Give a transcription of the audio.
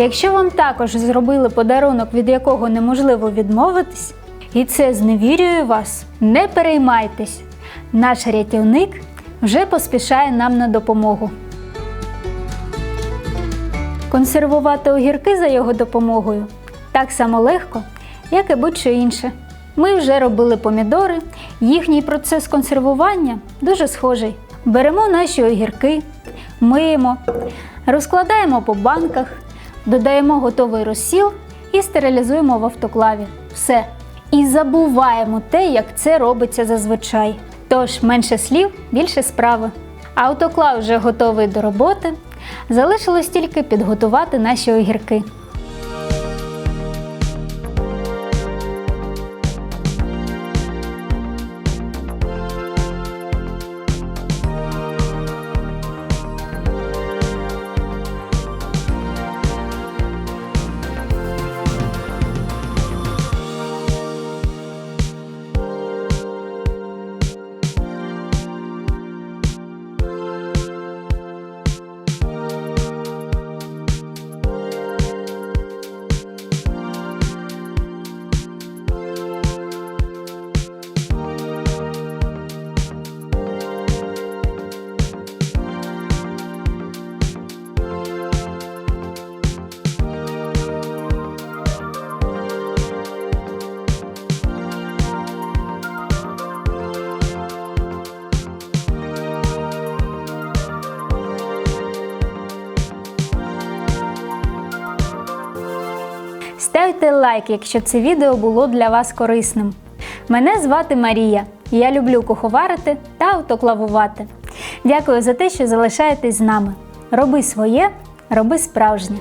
Якщо вам також зробили подарунок, від якого неможливо відмовитись, і це зневірює вас, не переймайтесь. Наш рятівник вже поспішає нам на допомогу. Консервувати огірки за його допомогою так само легко, як і будь-що інше. Ми вже робили помідори, їхній процес консервування дуже схожий. Беремо наші огірки, миємо, розкладаємо по банках, додаємо готовий розсіл і стерилізуємо в автоклаві. Все. І забуваємо те, як це робиться зазвичай. Тож менше слів, більше справи. Автоклав вже готовий до роботи. Залишилось тільки підготувати наші огірки. Ставте лайк, якщо це відео було для вас корисним. Мене звати Марія. Я люблю куховарити та автоклавувати. Дякую за те, що залишаєтесь з нами. Роби своє, роби справжнє.